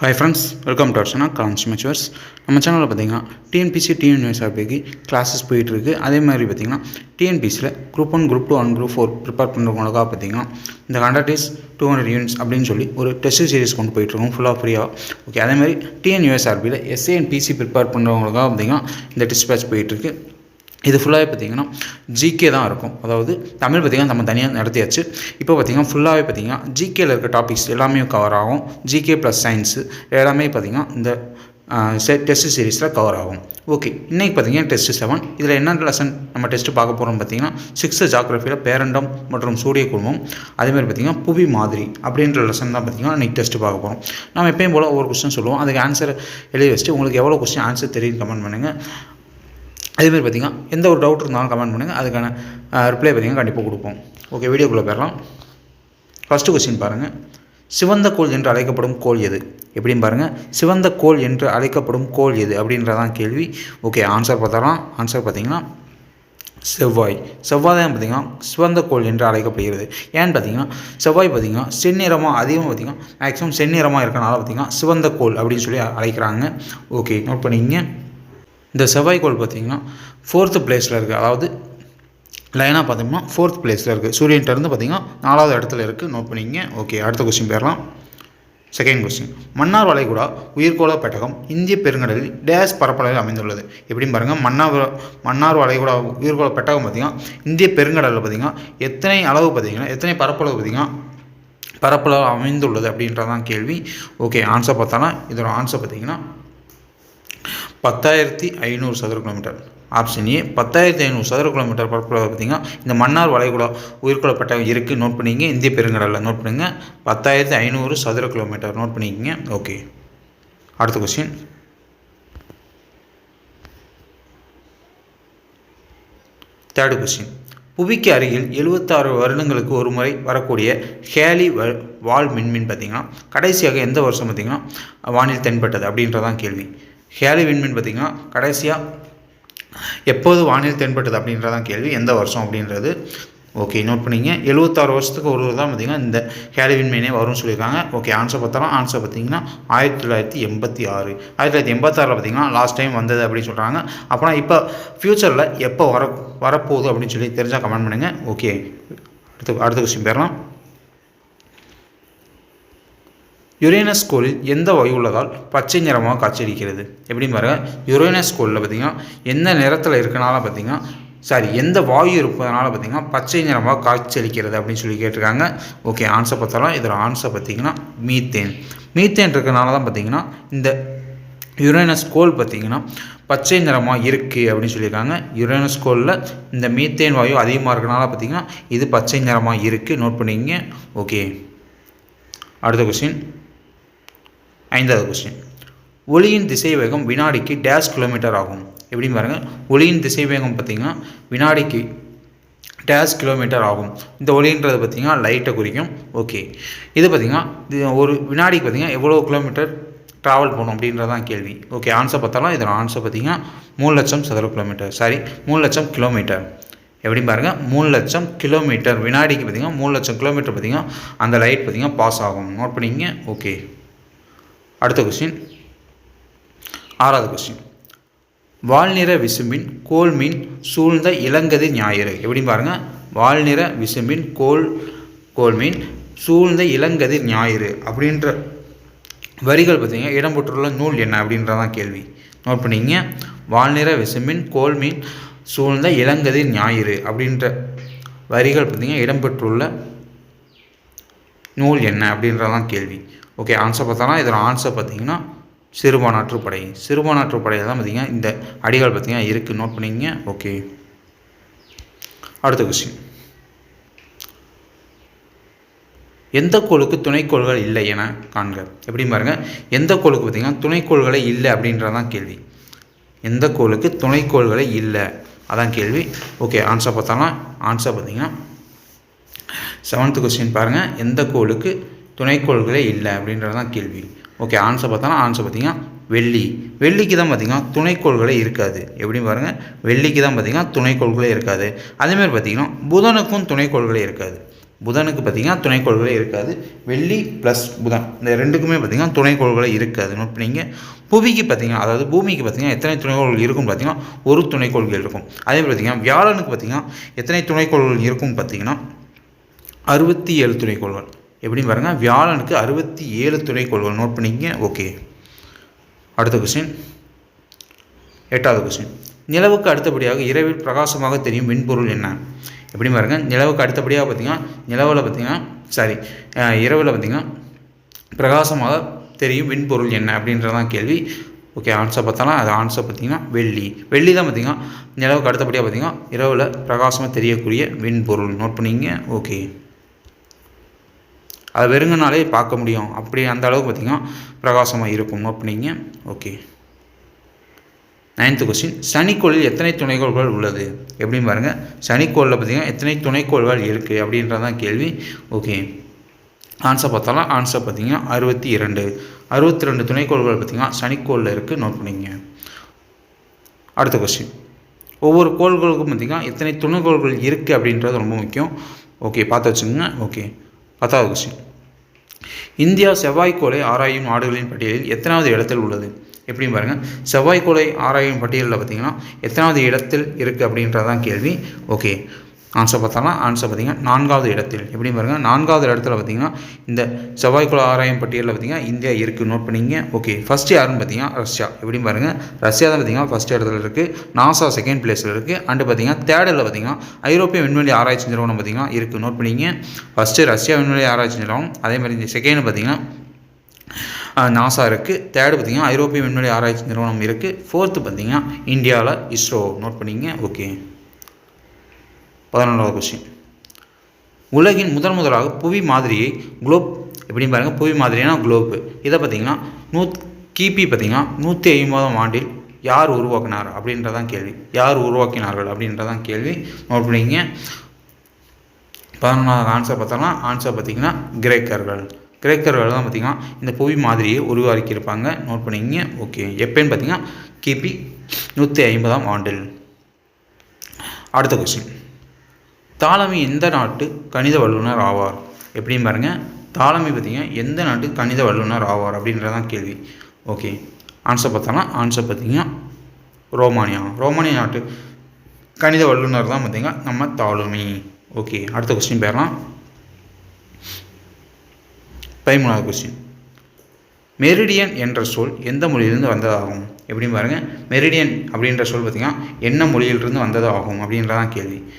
Hi friends welcome to Archana cons மெச்சுவர்ஸ் நம்ம சேனலில் பார்த்தீங்கன்னா டிஎன்பிசி டிஎன்யூஎஸ்ஆர்பிக்கு கிளாஸஸ் போயிட்டுருக்கு. அதே மாதிரி பார்த்தீங்கன்னா டிஎன்பிசியில் group one group two and group four prepare பண்ணுறவங்களுக்காக பார்த்தீங்கன்னா இந்த conduct is two hundred units அப்படின்னு சொல்லி ஒரு டெஸ்ட் சீரிஸ் கொண்டு போயிட்டுருக்கோம் ஃபுல்லாக ஃப்ரீயாக ஓகே அதே மாதிரி டிஎன்யூஎஸ்ஆர்பியில் எஸ்ஏ அண்ட் பிசி ப்ரிப்பேர் பண்ணுறவங்களுக்காக பார்த்தீங்கன்னா இந்த டெஸ்ட் பேட்ச் போயிட்டுருக்கு. இது ஃபுல்லாகவே பார்த்தீங்கன்னா ஜிகே தான் இருக்கும். அதாவது தமிழ் பார்த்திங்கன்னா நம்ம தனியாக நடத்தியாச்சு. இப்போ பார்த்திங்கன்னா ஃபுல்லாகவே பார்த்திங்கன்னா ஜிகேயில் இருக்க டாபிக்ஸ் எல்லாமே கவர் ஆகும். ஜிகே ப்ளஸ் சயின்ஸு எல்லாமே பார்த்திங்கன்னா இந்த டெஸ்ட் சீரீஸில் கவர் ஆகும். ஓகே இன்றைக்கி பார்த்தீங்கன்னா டெஸ்ட் செவன் இதில் என்ன லெசன் நம்ம டெஸ்ட்டு பார்க்க போகிறோம் பார்த்தீங்கன்னா சிக்ஸ்த்து ஜாகிரஃபியில் பேரண்டம் மற்றும் சூரிய குடும்பம். அதேமாதிரி பார்த்தீங்கன்னா புவி மாதிரி அப்படின்ற லெசன் தான் பார்த்தீங்கன்னா இன்றைக்கி டெஸ்ட்டு பார்க்க போகிறோம் நம்ம எப்பயும் போல் ஒவ்வொரு கொஸ்டின் சொல்லுவோம். அதுக்கு ஆன்சர் எழுதி வச்சுட்டு உங்களுக்கு எவ்வளோ கொஸ்டின் ஆன்சர் தெரியும் கமெண்ட் பண்ணுங்கள் அதேமாதிரி பார்த்திங்கன்னா எந்த ஒரு டவுட் இருந்தாலும் கமெண்ட் பண்ணுங்கள் அதுக்கான ரிப்ளை பார்த்திங்கன்னா கண்டிப்பாக கொடுப்போம். ஓகே வீடியோக்குள்ளே போயிடலாம். ஃபஸ்ட்டு கொஸ்டின் பாருங்கள் சிவந்த கோள் என்று அழைக்கப்படும் கோள் எது? எப்படின்னு பாருங்கள் சிவந்த கோள் என்று அழைக்கப்படும் கோள் எது? அப்படின்றதான் கேள்வி. ஓகே ஆன்சர் பார்த்தாலாம் ஆன்சர் பார்த்தீங்கன்னா செவ்வாய். செவ்வாய் தான் பார்த்திங்கன்னா சிவந்த கோள் என்று அழைக்கப்படுகிறது. ஏன்னு பார்த்தீங்கன்னா செவ்வாய் பார்த்திங்கன்னா செந்நிறமாக அதிகமாக பார்த்திங்கன்னா மேக்ஸிமம் செந்நிறமாக இருக்கனால பார்த்திங்கன்னா சிவந்த கோள் அப்படின்னு சொல்லி அழைக்கிறாங்க. ஓகே நோட் பண்ணிக்கங்க. இந்த செவ்வாய்க்கோள் பார்த்திங்கன்னா ஃபோர்த்து பிளேஸில் இருக்குது அதாவது லைனாக பார்த்தோம்னா ஃபோர்த் பிளேஸில் இருக்குது சூரியன்கிட்டருந்து பார்த்திங்கன்னா நாலாவது இடத்துல இருக்குது நோட் பண்ணிங்க ஓகே அடுத்த கொஸ்டின் போயிடலாம். செகண்ட் கொஸ்டின் மன்னார் வளைகுடா உயிர்கோள பெட்டகம் இந்திய பெருங்கடலில் டேஸ் பரப்பளவில் அமைந்துள்ளது. எப்படின்னு பாருங்கள் மன்னார் மன்னார் வளைகுடா உயிர்கோள பெட்டகம் பார்த்திங்கன்னா இந்திய பெருங்கடலில் பார்த்திங்கன்னா எத்தனை அளவு பார்த்திங்கன்னா எத்தனை பரப்பளவு பார்த்திங்கன்னா பரப்பளவு அமைந்துள்ளது அப்படின்றதான் கேள்வி. ஓகே ஆன்சர் பார்த்தோன்னா இதோட ஆன்சர் பார்த்திங்கன்னா பத்தாயிரத்தி ஐநூறு சதுர கிலோமீட்டர் ஆப்ஷன் ஏ பத்தாயிரத்தி ஐநூறு சதுர கிலோமீட்டர் பரப்பளவு பார்த்திங்கன்னா இந்த மன்னார் வளைகுடா உயிர்கொள்ளப்பட்ட இருக்குது நோட் பண்ணிங்க இந்திய பெருங்கடலில் நோட் பண்ணுங்க. பத்தாயிரத்தி ஐநூறு சதுர கிலோமீட்டர் நோட் பண்ணிக்கோங்க. ஓகே அடுத்த கொஸ்டின் தேர்டு கொஸ்டின் புவிக்கு அருகில் எழுபத்தாறு வருடங்களுக்கு ஒரு முறை வரக்கூடிய ஹேலி வால் மின்மின் பார்த்திங்கன்னா கடைசியாக எந்த வருஷம் பார்த்திங்கன்னா வானில் தென்பட்டது அப்படின்றதான் கேள்வி. ஹேலி விண்மீன் பார்த்திங்கன்னா கடைசியாக எப்போது வானில் தென்பட்டது அப்படின்றதான் கேள்வி. எந்த வருஷம் அப்படின்றது? ஓகே நோட் பண்ணிங்க. எழுபத்தாறு வருஷத்துக்கு ஒரு தான் பார்த்திங்கன்னா இந்த ஹேலி விண்மீனே வரும்னு சொல்லியிருக்காங்க. ஓகே ஆன்சர் பார்த்தாலும் ஆன்சர் பார்த்திங்கன்னா ஆயிரத்தி தொள்ளாயிரத்தி எண்பத்தி ஆறு. ஆயிரத்தி தொள்ளாயிரத்தி எண்பத்தாறில் பார்த்திங்கன்னா லாஸ்ட் டைம் வந்தது அப்படின்னு சொல்கிறாங்க அப்புறம் இப்போ ஃப்யூச்சரில் எப்போ வர வரப்போகுது அப்படின்னு சொல்லி தெரிஞ்சால் கமெண்ட் பண்ணுங்கள் ஓகே அடுத்த அடுத்த கொஸ்டின் பேரலாம். யுரேனஸ் கோளில் எந்த வாயு உள்ளதால் பச்சை நிறமாக காட்சியளிக்கிறது? எப்படின்னு பாருங்கள் யுரேனஸ் கோளில் பார்த்திங்கன்னா எந்த நிறத்தில் இருக்கனால பார்த்திங்கன்னா சாரி எந்த வாயு இருப்பதனால பார்த்திங்கன்னா பச்சை நிறமாக காட்சியளிக்கிறது அப்படின்னு சொல்லி கேட்டிருக்காங்க. ஓகே ஆன்சர் பார்த்தாலும் இதில் ஆன்சர் பார்த்திங்கன்னா மீத்தேன். மீத்தேன் இருக்கனால தான் பார்த்திங்கன்னா இந்த யுரேனஸ் கோல் பார்த்திங்கன்னா பச்சை நிறமாக இருக்குது அப்படின்னு சொல்லியிருக்காங்க. யுரேனஸ் கோலில் இந்த மீத்தேன் வாயு அதிகமாக இருக்கிறனால பார்த்திங்கன்னா இது பச்சை நிறமாக இருக்குது நோட் பண்ணிக்கிங்க. ஓகே அடுத்த கொஸ்டின் ஐந்தாவது கொஸ்டின் ஒளியின் திசை வேகம் வினாடிக்கு டேஷ் கிலோமீட்டர் ஆகும். எப்படின்னு பாருங்கள் ஒளியின் திசை வேகம் பார்த்திங்கன்னா வினாடிக்கு டேஷ் கிலோமீட்டர் ஆகும். இந்த ஒளின்றது பார்த்திங்கன்னா லைட்டை குறிக்கும். ஓகே இது பார்த்திங்கன்னா ஒரு வினாடிக்கு பார்த்திங்கன்னா எவ்வளோ கிலோமீட்டர் ட்ராவல் பண்ணும் அப்படின்றதான் கேள்வி. ஓகே ஆன்சர் பார்த்தாலும் இதோட ஆன்சர் பார்த்திங்கன்னா மூணு லட்சம் சதுர கிலோமீட்டர் சாரி மூணு லட்சம் கிலோமீட்டர் எப்படின்னு பாருங்கள் மூணு லட்சம் கிலோமீட்டர் வினாடிக்கு பார்த்திங்கன்னா மூணு லட்சம் கிலோமீட்டர் பார்த்திங்கன்னா அந்த லைட் பார்த்திங்கன்னா பாஸ் ஆகும். நோட் பண்ணிங்க ஓகே அடுத்த கொஸ்டின் ஆறாவது கொஸ்டின் வால்நிற விசும்பின் கோல் மீன் சூழ்ந்த இளங்கதிர் ஞாயிறு. எப்படி பாருங்கள் வால்நிற விசும்பின் கோல் கோல் மீன் சூழ்ந்த இளங்கதிர் ஞாயிறு அப்படின்ற வரிகள் பார்த்திங்கன்னா இடம்பெற்றுள்ள நூல் என்ன அப்படின்றதான் கேள்வி. நோட் பண்ணிங்க. வால்நிற விசும்பின் கோல் மீன் சூழ்ந்த இளங்கதிர் ஞாயிறு அப்படின்ற வரிகள் பார்த்திங்கன்னா இடம்பெற்றுள்ள நூல் என்ன அப்படின்றதான் கேள்வி. ஓகே ஆன்சர் பார்த்தோன்னா இதில் ஆன்சர் பார்த்தீங்கன்னா சிறுபானாற்றுப்படை சிறுபானாற்றுப்படையில் தான் பார்த்திங்கன்னா இந்த அடிகள் பார்த்திங்கன்னா இருக்குது நோட் பண்ணிங்க ஓகே அடுத்த கொஸ்டின் எந்த கோளுக்கு துணைக்கோள்கள் இல்லை என காண்க. எப்படி பாருங்கள் எந்த கோளுக்கு பார்த்திங்கன்னா துணைக்கோள்களே இல்லை அப்படின்றதான் கேள்வி. எந்த கோளுக்கு துணைக்கோள்களே இல்லை? அதான் கேள்வி. ஓகே ஆன்சர் பார்த்தாலும் ஆன்சர் பார்த்திங்கன்னா செவன்த்து கொஸ்டின் பாருங்கள் எந்த கோளுக்கு துணைக்கோள்களே இல்லை அப்படின்றது தான் கேள்வி. ஓகே ஆன்சர் பார்த்தோன்னா ஆன்சர் பார்த்தீங்கன்னா வெள்ளி. வெள்ளிக்கு தான் பார்த்திங்கன்னா துணைக்கோள்களே இருக்காது. எப்படின்னு பாருங்கள் வெள்ளிக்கு தான் பார்த்திங்கன்னா துணைக்கோள்களே இருக்காது. அதேமாதிரி பார்த்திங்கன்னா புதனுக்கும் துணைக்கோள்களே இருக்காது. புதனுக்கு பார்த்திங்கன்னா துணைக்கோள்களே இருக்காது. வெள்ளி ப்ளஸ் புதன். இந்த ரெண்டுக்குமே பார்த்திங்கன்னா துணைக்கோள்களே இருக்காது. நோட் பண்ணிங்க. புவிக்கு பார்த்திங்கன்னா அதாவது பூமிக்கு பார்த்திங்கன்னா எத்தனை துணைக்கோள்கள் இருக்கும்னு பார்த்திங்கன்னா ஒரு துணைக்கோள்கள் இருக்கும். அதே மாதிரி பார்த்திங்கன்னா வியாழனுக்கு பார்த்திங்கன்னா எத்தனை துணைக்கோள்கள் இருக்கும் பார்த்திங்கன்னா அறுபத்தி ஏழு துணைக்கோள்கள். எப்படின்னு பாருங்கள் வியாழனுக்கு அறுபத்தி ஏழு துணைக்கோள்கள் நோட் பண்ணிக்கங்க. ஓகே அடுத்த கொஸ்டின் எட்டாவது கொஸ்டின் நிலவுக்கு அடுத்தபடியாக இரவில் பிரகாசமாக தெரியும் விண்பொருள் என்ன? எப்படி பாருங்க. நிலவுக்கு அடுத்தபடியாக பார்த்தீங்கன்னா நிலவில் பார்த்தீங்கன்னா சாரி இரவில் பார்த்தீங்கன்னா பிரகாசமாக தெரியும் விண்பொருள் என்ன அப்படின்றதான் கேள்வி. ஓகே ஆன்சர் பார்த்தாலும் அது ஆன்சர் பார்த்தீங்கன்னா வெள்ளி. வெள்ளி தான் பார்த்தீங்கன்னா நிலவுக்கு அடுத்தபடியாக பார்த்தீங்கன்னா இரவில் பிரகாசமாக தெரியக்கூடிய விண்பொருள் நோட் பண்ணிங்க ஓகே அதை வெறுங்கனாலே பார்க்க முடியும். அப்படி அந்த அளவுக்கு பார்த்திங்கன்னா பிரகாசமாக இருக்கும் அப்படிங்க. ஓகே. நைன்த்து கொஸ்டின் சனிக்கோளில் எத்தனை துணைக்கோள்கள் உள்ளது? எப்படின்னு பாருங்கள் சனிக்கோளில் பார்த்திங்கன்னா எத்தனை துணைக்கோள்கள் இருக்குது அப்படின்றதான் கேள்வி. ஓகே. ஆன்சர் பார்த்தாலும் ஆன்சர் பார்த்திங்கன்னா அறுபத்தி இரண்டு. அறுபத்தி ரெண்டு துணைக்கோள்கள் பார்த்திங்கன்னா சனிக்கோளில் இருக்குது நோட் பண்ணிங்க. அடுத்த கொஸ்டின் ஒவ்வொரு கோள்களுக்கும் பார்த்திங்கன்னா எத்தனை துணைக்கோள்கள் இருக்குது அப்படின்றது ரொம்ப முக்கியம். ஓகே பார்த்து வச்சுக்கோங்க. ஓகே. பத்தாவது கொஸ்டின் இந்தியா செவ்வாய்க்கோளை ஆராயும் நாடுகளின் பட்டியலில் எத்தனாவது இடத்தில் உள்ளது? எப்படின்னு பாருங்கள் செவ்வாய்க்கோளை ஆராயும் பட்டியலில் பார்த்தீங்கன்னா எத்தனாவது இடத்தில் இருக்குது அப்படின்றதான் கேள்வி. ஓகே. ஆன்சர் பார்த்தாலும் ஆன்சர் பார்த்தீங்கன்னா நான்காவது இடத்தில். எப்படி பாருங்கள் நான்காவது இடத்துல பார்த்தீங்கன்னா இந்த செவ்வாய்க்குழு ஆராயம் பட்டியலில் பார்த்தீங்கன்னா இந்தியா இருக்குது நோட் பண்ணிங்க. ஓகே ஃபஸ்ட் யாருன்னு பார்த்தீங்கன்னா ரஷ்யா. எப்படி பாருங்கள் ரஷ்யா தான் பார்த்தீங்கன்னா ஃபஸ்ட் இடத்துல இருக்குது நாசா செகண்ட் பிளேஸில் இருக்குது அண்டு பார்த்தீங்கன்னா தேர்டில் பார்த்தீங்கன்னா ஐரோப்பிய விண்வெளி ஆராய்ச்சி நிறுவனம் பார்த்தீங்கன்னா இருக்குது நோட் பண்ணிங்க. ஃபஸ்ட்டு ரஷ்யா விண்வெளி ஆராய்ச்சி நிறுவனம். அதே மாதிரி இந்த செகண்ட் பார்த்தீங்கன்னா நாசா இருக்குது தேர்டு பார்த்திங்கன்னா ஐரோப்பிய விண்வெளி ஆராய்ச்சி நிறுவனம் இருக்குது ஃபோர்த்து பார்த்திங்கன்னா இந்தியாவில் இஸ்ரோ நோட் பண்ணிங்க. ஓகே பதினொன்றாவது கொஸ்டின் உலகின் முதன் முதலாக புவி மாதிரியை குளோப் எப்படின்னு பாருங்கள் புவி மாதிரினா குளோப்பு இதை பார்த்திங்கன்னா நூ கிபி பார்த்திங்கன்னா நூற்றி ஐம்பதாம் ஆண்டில் யார் உருவாக்கினார் அப்படின்றதான் கேள்வி. யார் உருவாக்கினார்கள் அப்படின்றதான் கேள்வி. நோட் பண்ணிங்க பதினொன்றாவது ஆன்சர் பார்த்தோம்னா ஆன்சர் பார்த்திங்கன்னா கிரேக்கர்கள். கிரேக்கர்கள் தான் பார்த்திங்கன்னா இந்த புவி மாதிரியை உருவாக்கியிருப்பாங்க. நோட் பண்ணிங்க ஓகே எப்போன்னு பார்த்தீங்கன்னா கிபி நூற்றி ஐம்பதாம் ஆண்டில். அடுத்த கொஸ்டின் தாலமி எந்த நாட்டு கணித வல்லுநர் ஆவார்? எப்படின்னு பாருங்கள் தாலமி பார்த்திங்கன்னா எந்த நாட்டு கணித வல்லுநர் ஆவார் அப்படின்றதான் கேள்வி. ஓகே. ஆன்சர் பார்த்தோம்னா ஆன்சர் பார்த்திங்கன்னா ரோமானியா. ரோமானியா நாட்டு கணித வல்லுநர் தான் பார்த்திங்கன்னா நம்ம தாலுமி ஓகே. அடுத்த கொஸ்டின் பேரலாம். பதிமூணாவது கொஸ்டின் மெரிடியன் என்ற சொல் எந்த மொழியிலிருந்து வந்ததாகும்? எப்படின்னு பாருங்கள் மெரிடியன் அப்படின்ற சொல் பார்த்திங்கன்னா என்ன மொழியிலிருந்து வந்ததாகும் அப்படின்றதான் கேள்வி.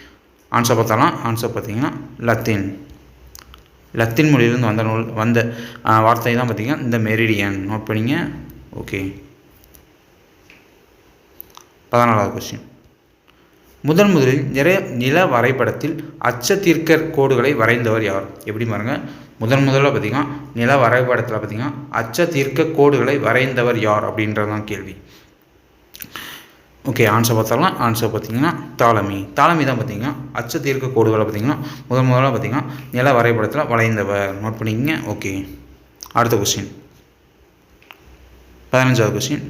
ஆன்சர் பார்த்தாலாம். ஆன்சர் பார்த்தீங்கன்னா லத்தீன் லத்தீன் மொழியிலிருந்து வந்த நூல் வந்த வார்த்தை தான் பார்த்திங்கன்னா இந்த மெரிடியன் நோட் பண்ணிங்க. ஓகே பதினாலாவது கொஸ்டின் முதன் முதலில் நிறைய நில வரைபடத்தில் அச்சத்தீர்க்க கோடுகளை வரைந்தவர் யார்? எப்படி பாருங்கள் முதன் முதல்ல பார்த்திங்கன்னா நில வரைபடத்தில் பார்த்திங்கன்னா அச்சத்தீர்க்க கோடுகளை வரைந்தவர் யார் அப்படின்றதான் கேள்வி. ஓகே ஆன்சர் பார்த்தாலாம் ஆன்சர் பார்த்தீங்கன்னா தாளமி. தாளமி தான் பார்த்தீங்கன்னா அச்ச தீர்க்க கோடுகளை பார்த்தீங்கன்னா முதன் முதலாக பார்த்தீங்கன்னா நில வரைபடத்தில் வளைந்தவர். நோட் பண்ணிக்கங்க. ஓகே அடுத்த கொஸ்டின் பதினஞ்சாவது கொஸ்டின்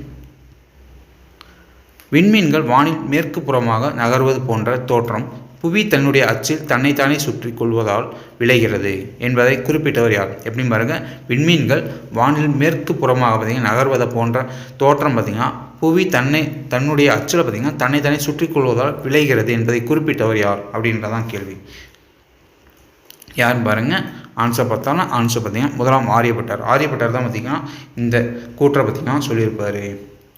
விண்மீன்கள் வானில் மேற்கு புறமாக நகர்வது போன்ற தோற்றம் புவி தன்னுடைய அச்சில் தன்னைத்தானே சுற்றி கொள்வதால் விளைகிறது என்பதை குறிப்பிட்டவர் யார்? எப்படின்னு பாருங்க. விண்மீன்கள் வானில் மேற்கு புறமாக பார்த்தீங்கன்னா நகர்வதை போன்ற தோற்றம் பார்த்திங்கன்னா புவி தன்னை தன்னுடைய அச்சில் பார்த்திங்கன்னா தன்னைத்தானே சுற்றி கொள்வதால் விளைகிறது என்பதை குறிப்பிட்டவர் யார்? அப்படின்றதான் கேள்வி. யாருன்னு பாருங்கள் ஆன்சர் பார்த்தாலும் ஆன்சர் பார்த்தீங்கன்னா முதலாம் ஆரியப்பட்டார். ஆரியப்பட்டார் தான் பார்த்திங்கன்னா இந்த கூற்றை பார்த்திங்கன்னா சொல்லியிருப்பார்.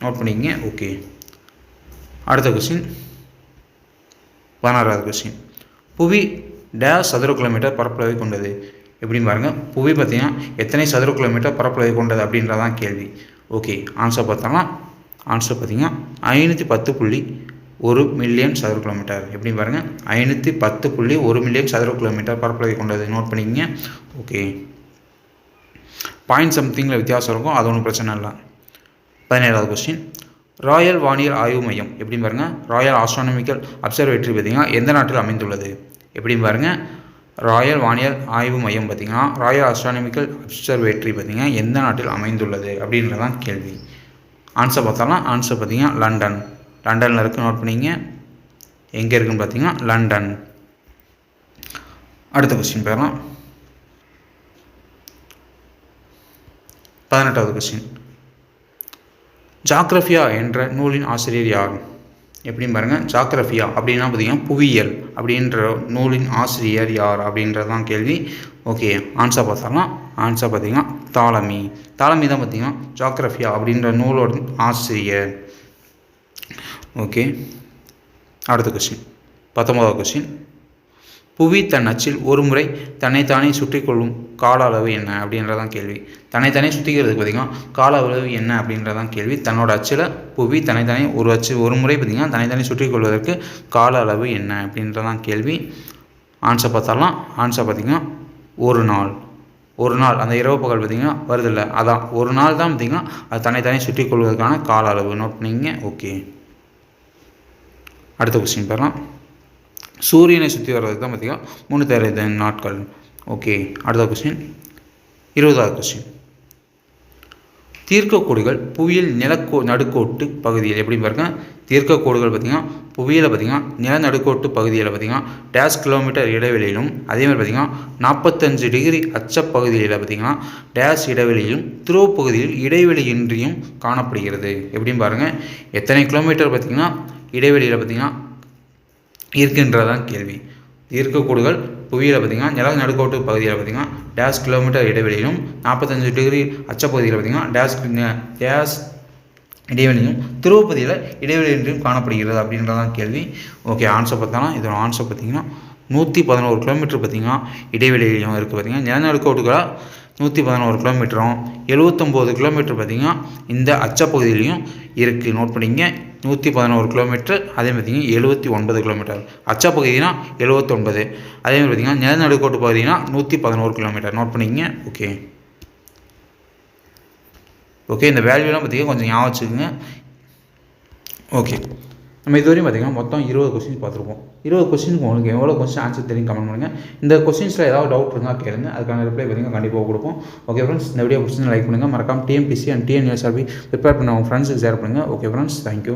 நோட் பண்ணிக்கங்க. ஓகே அடுத்த கொஸ்டின் பதினாறாவது கொஸ்டின் புவி டேஸ் சதுர கிலோமீட்டர் பரப்பளவை கொண்டது. எப்படின்னு பாருங்கள் புவி பார்த்திங்கன்னா எத்தனை சதுர கிலோமீட்டர் பரப்பளவை கொண்டது அப்படின்றதான் கேள்வி. ஓகே ஆன்சர் பார்த்தோம்னா ஆன்சர் பார்த்திங்கன்னா ஐநூற்றி பத்து புள்ளி ஒரு மில்லியன் சதுர கிலோமீட்டர் எப்படின்னு பாருங்கள் ஐநூற்றி பத்து புள்ளி ஒரு மில்லியன் சதுர கிலோமீட்டர் பரப்பளவை கொண்டது. நோட் பண்ணிக்கங்க. ஓகே பாயிண்ட் சம்திங்கில் வித்தியாசம் இருக்கும். அது ஒன்றும் பிரச்சனை இல்லை. பதினேழாவது கொஸ்டின் ராயல் வானியல் ஆய்வு மையம் எப்படின்னு பாருங்கள் ராயல் ஆஸ்ட்ரானமிக்கல் அப்சர்வேட்டரி பார்த்திங்கன்னா எந்த நாட்டில் அமைந்துள்ளது? எப்படின்னு பாருங்கள் ராயல் வானியல் ஆய்வு மையம் பார்த்திங்கன்னா ராயல் ஆஸ்ட்ரானமிக்கல் அப்சர்வேட்டரி பார்த்திங்கன்னா எந்த நாட்டில் அமைந்துள்ளது? அப்படின்றதான் கேள்வி. ஆன்சர் பார்த்தாலும் ஆன்சர் பார்த்திங்கன்னா லண்டன் லண்டனில் இருக்குது நோட் பண்ணிங்க. எங்கே இருக்குன்னு பார்த்தீங்கன்னா லண்டன் அடுத்த கொஸ்டின் பார்க்கலாம். பதினெட்டாவது கொஸ்டின் ஜாக்ரஃபியா என்ற நூலின் ஆசிரியர் யார்? எப்படின்னு பாருங்கள் ஜாக்ரஃபியா அப்படின்னா பார்த்தீங்கன்னா புவியியல் அப்படின்ற நூலின் ஆசிரியர் யார் அப்படின்றதான் கேள்வி. ஓகே ஆன்சர் பார்த்தாலாம் ஆன்சர் பார்த்தீங்கன்னா தாளமி. தாளமி தான் பார்த்தீங்கன்னா ஜாக்ரஃபியா அப்படின்ற நூலோட ஆசிரியர். ஓகே அடுத்த கொஸ்டின் பத்தொன்பதாவது கொஸ்டின் புவி தன் அச்சில் ஒரு முறை தன்னைத்தானே சுற்றி கொள்ளும் கால அளவு என்ன அப்படின்றதான் கேள்வி. தன்னைத்தானே சுற்றிக்கிறதுக்கு பார்த்திங்கன்னா கால அளவு என்ன அப்படின்றதான் கேள்வி. தன்னோட அச்சில் புவி தன்னைத்தானே ஒரு அச்சு ஒரு முறை பார்த்திங்கன்னா தன்னைத்தானே சுற்றி கொள்வதற்கு கால அளவு என்ன அப்படின்றதான் கேள்வி. ஆன்சர் பார்த்தாலாம். ஆன்சர் பார்த்திங்கன்னா ஒரு நாள். ஒரு நாள். அந்த இரவு பகல் பார்த்திங்கன்னா வருதில்ல அதான். ஒரு நாள் தான் பார்த்திங்கன்னா அது தன்னைத்தானே சுற்றி கொள்வதற்கான கால அளவு. நோட் பண்ணிங்க. ஓகே அடுத்த கொஸ்டின் பாருலாம் சூரியனை சுற்றி வர்றது தான் பார்த்திங்கன்னா முந்நூற்றி அறுபது நாட்கள். ஓகே அடுத்த கொஸ்டின் இருபதாவது கொஸ்டின் தீர்க்கக்கோடுகள் புவியியல் நிலக்கோ நடுக்கோட்டு பகுதியில் எப்படி பாருங்க? தீர்க்கக்கோடுகள் பார்த்திங்கன்னா புவியில் பார்த்திங்கன்னா நிலநடுக்கோட்டு பகுதியில் பார்த்திங்கன்னா டேஷ் கிலோமீட்டர் இடைவெளியிலும் அதேமாதிரி பார்த்திங்கன்னா நாற்பத்தஞ்சு டிகிரி அச்சப்பகுதியில் பார்த்திங்கன்னா டேஷ் இடைவெளியிலும் துருவ பகுதியில் இடைவெளியின்றியும் காணப்படுகிறது. எப்படின்னு பாருங்கள் எத்தனை கிலோமீட்டர் பார்த்திங்கன்னா இடைவெளியில் பார்த்திங்கன்னா இருக்கின்றதான் கேள்வி. இருக்கக்கூடுகள் புவியில் பார்த்திங்கன்னா நில நடுக்கோட்டு பகுதியில் பார்த்திங்கன்னா டேஷ் கிலோமீட்டர் இடைவெளியிலும் நாற்பத்தஞ்சு டிகிரி அச்சப்பகுதியில் பார்த்திங்கன்னா டேஷ் டேஷ் இடைவெளியும் துருவப்பகுதியில் இடைவெளியின்றியும் காணப்படுகிறது அப்படின்றதான் கேள்வி. ஓகே ஆன்சர் பார்த்தோன்னா இதோட ஆன்சர் பார்த்திங்கன்னா நூற்றி பதினோரு கிலோமீட்டர் பார்த்திங்கன்னா இடைவெளியிலையும் இருக்குது பார்த்திங்கன்னா நிலநடுக்கோட்டுகளாக நூற்றி பதினோரு கிலோமீட்டரும் எழுவத்தொம்போது கிலோமீட்டர் பார்த்திங்கன்னா இந்த அச்சப்பகுதியிலையும் இருக்குது நோட் பண்ணிங்க நூற்றி பதினோரு கிலோமீட்டர் அதே பார்த்திங்கன்னா எழுபத்தி ஒன்பது கிலோமீட்டர். அச்சப்பகுதினா எழுவத்தொன்பது. அதே மாதிரி பார்த்திங்கன்னா நிலநடுக்கோட்டு பகுதினா நூற்றி பதினோரு கிலோமீட்டர். நோட் பண்ணிங்க ஓகே. ஓகே இந்த வேல்யூலாம் பார்த்திங்கன்னா கொஞ்சம் ஞாபகம் வச்சுக்கோங்க. ஓகே. நம்ம இதுவரையும் பார்த்திங்கன்னா மொத்தம் இருபது கொஸ்டின்ஸ் பார்த்துருப்போம். இருபது கொஸ்டினுக்கு உங்களுக்கு எவ்வளோ கொஸ்டின் ஆன்சர் தெரியும் கமெண்ட் பண்ணுங்கள் இந்த கொஸ்டின்ஸில் ஏதாவது டவுட் இருந்தால் கேளுங்க. அதுக்கான ரிப்ளை பார்த்திங்கன்னா கண்டிப்பாக கொடுப்போம். ஓகே ஃப்ரெண்ட்ஸ் இந்த வீடியோ கொஸ்டின் லைக் பண்ணுங்கள் மறக்காம டிஎம்பிசி அண்ட் டிஎன்எஸ்ஆர்பி ப்ரிப்பேர் பண்ண உங்கள் ஃப்ரெண்ட்ஸுக்கு ஷேர் பண்ணுங்கள் ஓகே ஃப்ரெண்ட்ஸ் தேங்க்யூ